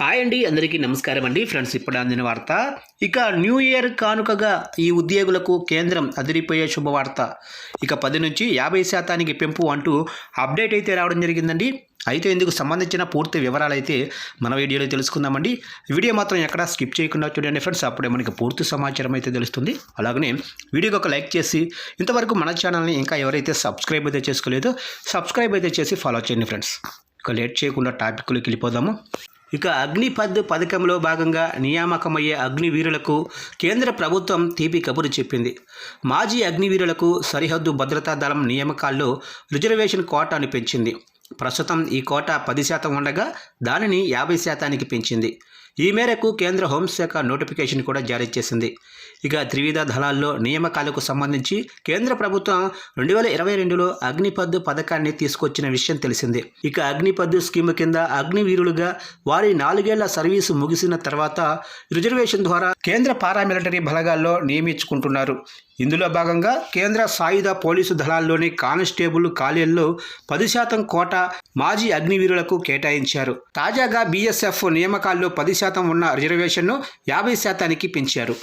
Hi అండి అందరికీ నమస్కారం అండి. ఫ్రెండ్స్ ఇప్పుడు అందిన వార్త. ఇక న్యూ ఇయర్ కానుకగా ఈ ఉద్యోగులకు కేంద్రం అదిరిపోయే శుభవార్త. ఇక పది నుంచి యాభై శాతానికి పెంపు అంటూ అప్డేట్ అయితే రావడం జరిగిందండి. అయితే ఇందుకు సంబంధించిన పూర్తి వివరాలు అయితే మన వీడియోలో తెలుసుకుందామండి. వీడియో మాత్రం ఎక్కడా స్కిప్ చేయకుండా చూడండి ఫ్రెండ్స్. అప్పుడే మనకి పూర్తి సమాచారం అయితే తెలుస్తుంది. అలాగనే వీడియోకి ఒక లైక్ చేసి ఇంతవరకు మన ఛానల్ని ఇంకా ఎవరైతే సబ్స్క్రైబ్ అయితే చేసుకోలేదో సబ్స్క్రైబ్ అయితే చేసి ఫాలో చేయండి ఫ్రెండ్స్. ఇక లేట్ చేయకుండా టాపిక్లోకి వెళ్ళిపోదాము. ఇక అగ్నిపద్ పథకంలో భాగంగా నియామకమయ్యే అగ్నివీరులకు కేంద్ర ప్రభుత్వం తీపి కబురు చెప్పింది. మాజీ అగ్నివీరులకు సరిహద్దు భద్రతా దళం నియామకాల్లో రిజర్వేషన్ కోటాను పెంచింది. ప్రస్తుతం ఈ కోట పది శాతం ఉండగా దానిని యాభై శాతానికి పెంచింది. ఈ మేరకు కేంద్ర హోంశాఖ నోటిఫికేషన్ కూడా జారీ చేసింది. ఇక త్రివిధ దళాల్లో నియామకాలకు సంబంధించి కేంద్ర ప్రభుత్వం రెండు వేల ఇరవై రెండులో అగ్నిపద్దు పథకాన్ని తీసుకొచ్చిన విషయం తెలిసిందే. ఇక అగ్నిపద్దు స్కీమ్ కింద అగ్నివీరులుగా వారి నాలుగేళ్ళ సర్వీసు ముగిసిన తర్వాత రిజర్వేషన్ ద్వారా కేంద్ర పారామిలిటరీ బలగాల్లో నియమించుకుంటున్నారు. ఇందులో భాగంగా కేంద్ర సాయుధ పోలీసు దళాల్లోని కానిస్టేబుల్ ఖాళీల్లో పది శాతం కోట మాజీ అగ్నివీరులకు కేటాయించారు. తాజాగా బీఎస్ఎఫ్ నియామకాల్లో పది శాతం ఉన్న రిజర్వేషన్ను యాభై శాతానికి పెంచారు.